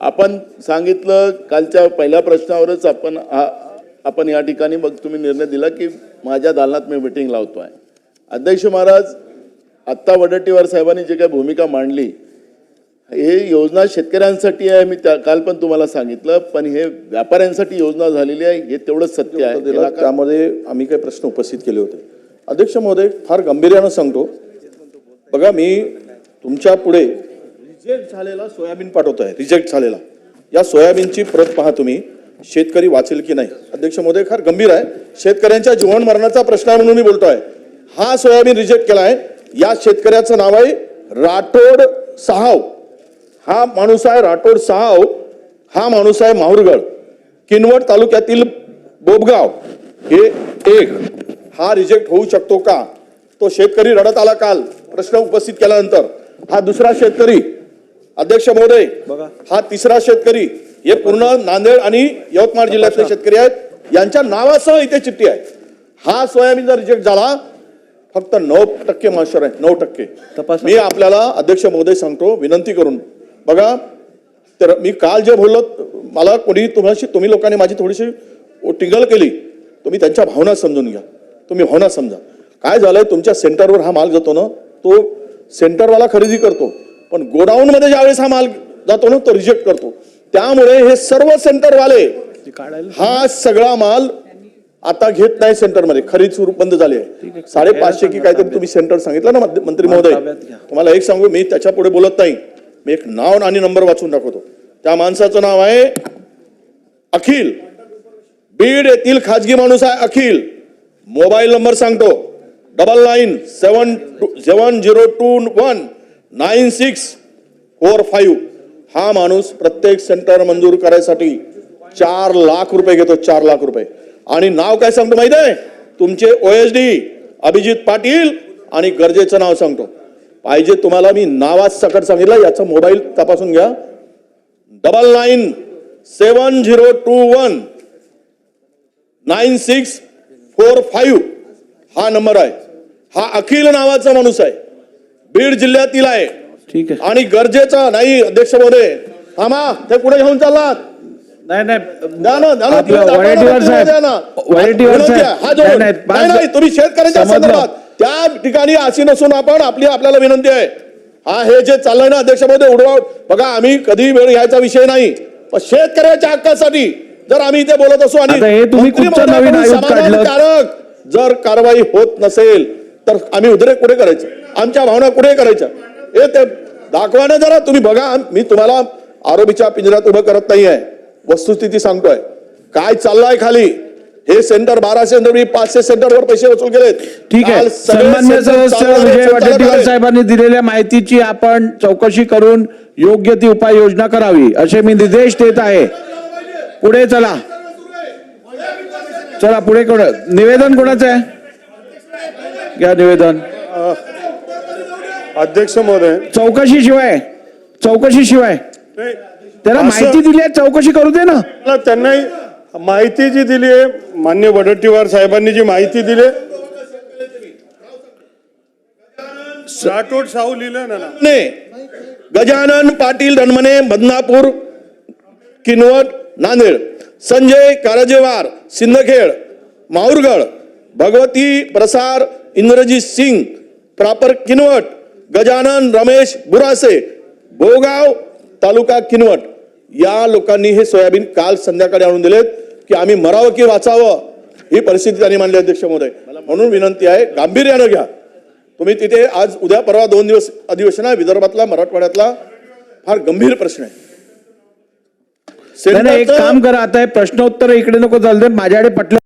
आपण सांगितलं कालच्या पहिल्या प्रश्नावरच आपण आपण या ठिकाणी मग तुम्ही निर्णय दिला की माझ्या दालनात मी मिटिंग लावतो आहे अध्यक्ष महाराज आत्ता वडट्टीवार साहेबांनी जे काही भूमिका मांडली हे योजना शेतकऱ्यांसाठी आहे मी त्या काल पण तुम्हाला सांगितलं पण हे व्यापाऱ्यांसाठी योजना झालेली आहे हे तेवढंच सत्य आहे. त्यामध्ये आम्ही काही प्रश्न उपस्थित केले होते. अध्यक्ष महोदय फार गांभीर्यानं सांगतो. बघा मी तुमच्यापुढे रिजेक्ट झालेला सोयाबीन पाठवतो आहे. रिजेक्ट झालेला. या सोयाबीनची प्रत पहा तुम्ही. शेतकरी वाचेल की नाही? अध्यक्ष महोदय फार गंभीर आहे. शेतकऱ्यांच्या जीवन मरणाचा प्रश्न आहे म्हणून मी बोलतोय. हा सोयाबीन रिजेक्ट केला आहे या शेतकऱ्याचं नाव आहे राठोड सहाव. हा माणूस आहे राठोड सहाव. हा माणूस आहे माहुरगड. किनवट तालुक्यातील बोबगाव. हे एक. हा रिजेक्ट होऊ शकतो का? तो शेतकरी रडत आला काल. प्रश्न उपस्थित केल्यानंतर. हा दुसरा शेतकरी अध्यक्ष महोदय हा तिसरा शेतकरी हे पूर्ण नांदेड आणि यवतमाळ जिल्ह्यातले शेतकरी आहेत. यांच्या नावासह इथे चिठ्ठी आहे. हा सोयाबीन जर रिजेक्ट झाला फक्त नऊ टक्के मॉइश्चर आहे नऊ टक्के. मी आपल्याला अध्यक्ष महोदय सांगतो विनंती करून. बघा तर मी काल जे बोललो मला कोणी तुम्हाला तुम्ही लोकांनी माझी थोडीशी टिंगल केली. तुम्ही त्यांच्या भावना समजून घ्या. तुम्ही भावना समजा. काय झालंय तुमच्या सेंटरवर हा माल जातो ना तो सेंटरवाला खरेदी करतो. पण गोडाऊन मध्ये ज्यावेळेस हा माल जातो ना तो रिजेक्ट करतो. त्यामुळे हे सर्व सेंटरवाले हा सगळा माल आता घेत नाही सेंटरमध्ये. खरीद सुरू बंद झाली आहे. साडेपाचशे की काहीतरी तुम्ही सेंटर सांगितलं ना मंत्री महोदय. तुम्हाला एक सांगू मी त्याच्या पुढे बोलत नाही. मी एक नाव आणि नंबर वाचून दाखवतो. त्या माणसाचं नाव आहे अखिल. बीड येथील खाजगी माणूस आहे अखिल. मोबाईल नंबर सांगतो. Double nine seven seven zero two one. Nine six four five हा माणूस प्रत्येक सेंटर मंजूर करायसाठी चार लाख रुपये घेतो चार लाख रुपये. आणि नाव काय सांगतो माहीत आहे? तुमचे O H D Abhijit Patil आणि गरजेचं नाव सांगतो. पाहिजे तुम्हाला मी नावात सकट सांगितलं याचा मोबाईल तपासून घ्या. Double nine seven zero two one nine six four five हा नंबर आहे. हा अखिल नावाचा माणूस आहे. बीड जिल्ह्यातील आहे. ठीक आहे. आणि गरजेचा नाही अध्यक्ष महोदय. थांबा ते कुठे घेऊन चाललात. नाही नाही. हा तुम्ही शेतकऱ्यांच्या. संदर्भात त्या ठिकाणी अशी नसून आपण आपली आपल्याला विनंती आहे. हा हे जे चाललंय ना अध्यक्ष महोदय उडवा बघा आम्ही कधी वेळ घ्यायचा विषय नाही. पण शेतकऱ्याच्या हक्कासाठी जर आम्ही इथे बोलत असू आणि हे जर कारवाई होत नसेल तर आम्ही उद्रे कुठे करायचं? आमच्या भावना कुठे करायच्या? हे ते दाखवा ना जरा तुम्ही बघा. मी तुम्हाला आरोपीच्या पिंजऱ्यात उभं करत नाहीये. वस्तुस्थिती सांगतोय. काय चाललंय खाली? हे सेंटर बाराशे सेंटर मी पाचशे सेंटरवर पैसे वसूल केलेत. ठीक आहे. काल सन्मान्य सदस्य विजय वडेट्टीवार. साहेबांनी दिलेल्या माहितीची आपण चौकशी करून योग्य ती उपाययोजना करावी असे मी निर्देश देत आहे. पुढे चला. चला पुढे कोण? निवेदन कोणाचं आहे? घ्या निवेदन. अध्यक्ष महोदय. चौकशी शिवाय चौकशी शिवाय. त्याला माहिती दिली आहे चौकशी करू दे ना. मला त्यांना माहिती जी दिली आहे मान्य वडट्टीवार साहेबांनी जी माहिती दिली राठोड साहू लिहिलं ना ना. ने गजानन पाटील रणमने बदनापूर किनवट नांदेड संजय कारजेवार सिंदखेड माहुरगड भगवती प्रसार इंद्रजीत सिंग प्रॉपर किनवट गजानन रमेश बुरासे भोगाव तालुका किनवट. या लोकांनी हे सोयाबीन काल संध्याकाळी आणून दिलेत की आम्ही मरावं की वाचावं ही परिस्थिती त्यांनी मांडली अध्यक्ष महोदय. म्हणून विनंती आहे गांभीर्यानं घ्या. तुम्ही तिथे आज उद्या परवा दोन दिवस अधिवेशन आहे विदर्भातला मराठवाड्यातला फार गंभीर प्रश्न आहे. एक काम करा आता हे प्रश्नोत्तर इकडे नको चालते माझ्याकडे पटलं